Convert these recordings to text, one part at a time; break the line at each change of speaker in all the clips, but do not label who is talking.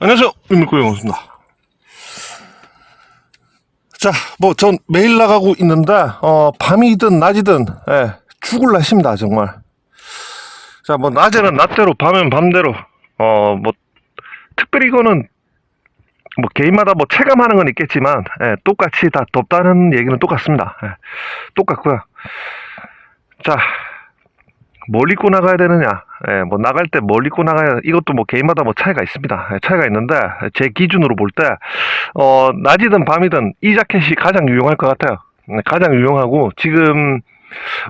안녕하세요. 윤밀고영입니다. 자, 뭐, 전 매일 나가고 있는데, 어, 밤이든 낮이든, 예, 죽을 날씨입니다, 정말. 자, 뭐, 낮에는 낮대로, 밤엔 밤대로, 어, 뭐, 특별히 이거는, 뭐, 개인마다 뭐, 체감하는 건 있겠지만, 예, 똑같이 다 덥다는 얘기는 똑같습니다. 예, 똑같고요. 자, 뭘 입고 나가야 되느냐? 예, 뭐 나갈 때 뭘 입고 나가야 이것도 뭐 개인마다 뭐 차이가 있습니다. 예, 차이가 있는데 제 기준으로 볼 때 어, 낮이든 밤이든 이 자켓이 가장 유용할 것 같아요. 네, 가장 유용하고 지금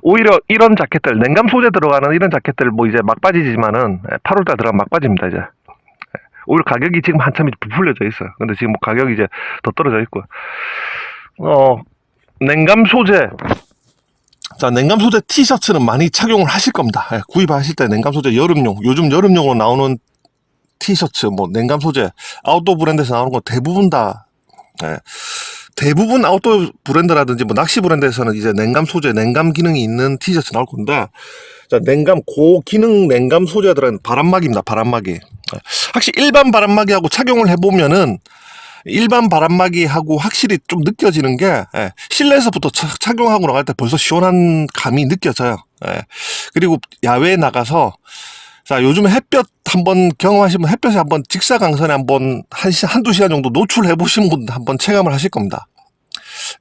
오히려 이런 자켓들 냉감 소재 들어가는 이런 자켓들 뭐 이제 막바지지만은 8월달 들어간 막바지입니다 이제. 예, 오히려 가격이 지금 한참 부풀려져 있어요. 근데 지금 뭐 가격이 이제 더 떨어져 있고 어 냉감 소재 자, 냉감 소재 티셔츠는 많이 착용을 하실 겁니다. 예, 구입하실 때 냉감 소재 여름용, 요즘 여름용으로 나오는 티셔츠, 뭐 냉감 소재, 아웃도어 브랜드에서 나오는 건 대부분 다 예, 대부분 아웃도어 브랜드라든지 뭐 낚시 브랜드에서는 이제 냉감 소재, 냉감 기능이 있는 티셔츠 나올 건데, 자, 냉감 고기능 냉감 소재들은 바람막이입니다. 바람막이. 예, 확실히 일반 바람막이하고 착용을 해보면은 일반 바람막이하고 확실히 좀 느껴지는 게 예, 실내에서부터 차- 착용하고 나갈 때 벌써 시원한 감이 느껴져요. 예. 그리고 야외에 나가서 자 요즘 햇볕 한번 경험하시면 햇볕에 한번 직사광선에 한번 한 시, 한두 시간 정도 노출해 보신 분 한번 체감을 하실 겁니다.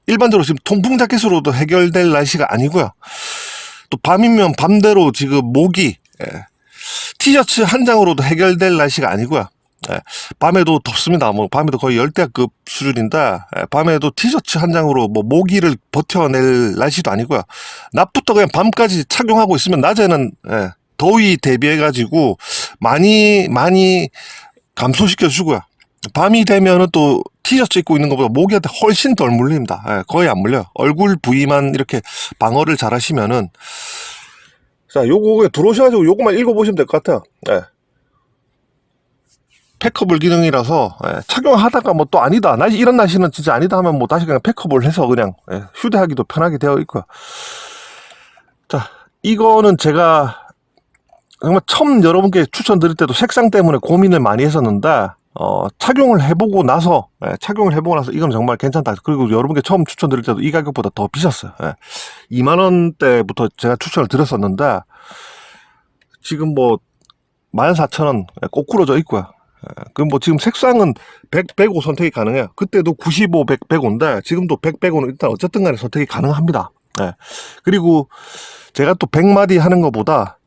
일반적으로 지금 통풍 자켓으로도 해결될 날씨가 아니고요. 또 밤이면 밤대로 지금 모기 예. 티셔츠 한 장으로도 해결될 날씨가 아니고요. 예, 밤에도 덥습니다. 뭐 밤에도 거의 열대급 수준인데 예, 밤에도 티셔츠 한 장으로 뭐 모기를 버텨낼 날씨도 아니고요. 낮부터 그냥 밤까지 착용하고 있으면 낮에는 예, 더위 대비해 가지고 많이 많이 감소시켜 주고요. 밤이 되면은 또 티셔츠 입고 있는 것보다 모기한테 훨씬 덜 물립니다. 예, 거의 안 물려요. 얼굴 부위만 이렇게 방어를 잘 하시면은 자, 요거 들어오셔가지고 요거만 읽어보시면 될 것 같아요. 예. 팩커블 기능이라서 예, 착용하다가 뭐 또 아니다 날씨 이런 날씨는 진짜 아니다 하면 뭐 다시 그냥 팩커블 해서 그냥 예, 휴대하기도 편하게 되어 있고요. 자 이거는 제가 정말 처음 여러분께 추천드릴 때도 색상 때문에 고민을 많이 했었는데 어, 착용을 해보고 나서 예, 착용을 해보고 나서 이건 정말 괜찮다. 그리고 여러분께 처음 추천드릴 때도 이 가격보다 더 비쌌어요. 예. 2만 원대부터 제가 추천을 드렸었는데 지금 뭐 14,000원 꼬꾸러져 있고요. 그럼 뭐 지금 색상은 100, 105 선택이 가능해요. 그때도 95, 100, 105인데 지금도 100, 105는 일단 어쨌든 간에 선택이 가능합니다. 예. 그리고 제가 또 100마디 하는 것보다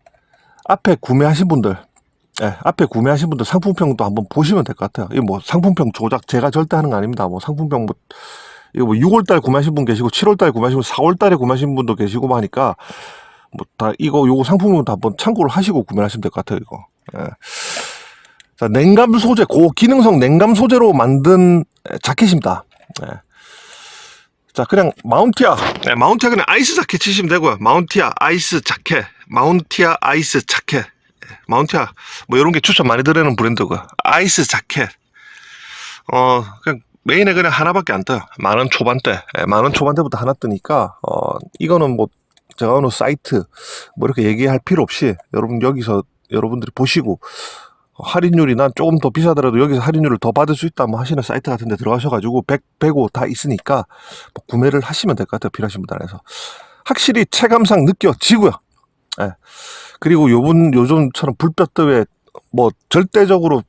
앞에 구매하신 분들 예, 앞에 구매하신 분들 상품평도 한번 보시면 될 것 같아요. 이거 뭐 상품평 조작 제가 절대 하는 거 아닙니다. 뭐 상품평 뭐 이거 뭐 6월달 구매하신 분 계시고 7월달 구매하신 분, 4월달에 구매하신 분도 계시고 뭐 하니까 뭐 다 이거 요거 상품도 한번 참고를 하시고 구매하시면 될 것 같아요. 이거. 예. 자, 냉감 소재, 고기능성 냉감 소재로 만든 에, 자켓입니다. 예. 자, 그냥 마운티아. 네, 마운티아 그냥 아이스 자켓 치시면 되고요. 마운티아 아이스 자켓. 마운티아 아이스 자켓. 예, 마운티아 뭐 이런 게 추천 많이 드리는 브랜드고요. 아이스 자켓. 어, 그냥 메인에 그냥 하나밖에 안 떠요. 만 원 초반대. 예, 만원 초반대부터 하나 뜨니까 어, 이거는 뭐 제가 어느 사이트 뭐 이렇게 얘기할 필요 없이 여러분 여기서 여러분들이 보시고 할인율이나 조금 더 비싸더라도 여기서 할인율을 더 받을 수 있다 뭐 하시는 사이트 같은 데 들어가셔가지고 100, 105 다 있으니까 뭐 구매를 하시면 될 것 같아요. 필요하신 분들 안에서. 확실히 체감상 느껴지고요. 예. 그리고 요분, 요즘처럼 불볕 때에 뭐 절대적으로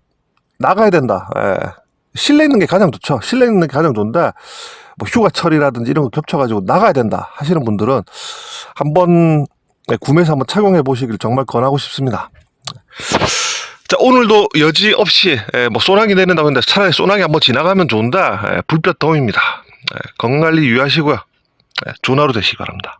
나가야 된다. 예. 실내 있는 게 가장 좋죠. 실내 있는 게 가장 좋은데 뭐 휴가철이라든지 이런 거 겹쳐가지고 나가야 된다 하시는 분들은 한번 예, 구매해서 한번 착용해 보시길 정말 권하고 싶습니다. 자, 오늘도 여지 없이, 에, 뭐, 소나기 내린다고 했는데 차라리 소나기 한번 지나가면 좋은데, 에, 불볕 더위입니다. 에, 건강 관리 유의하시고요. 에, 좋은 하루 되시기 바랍니다.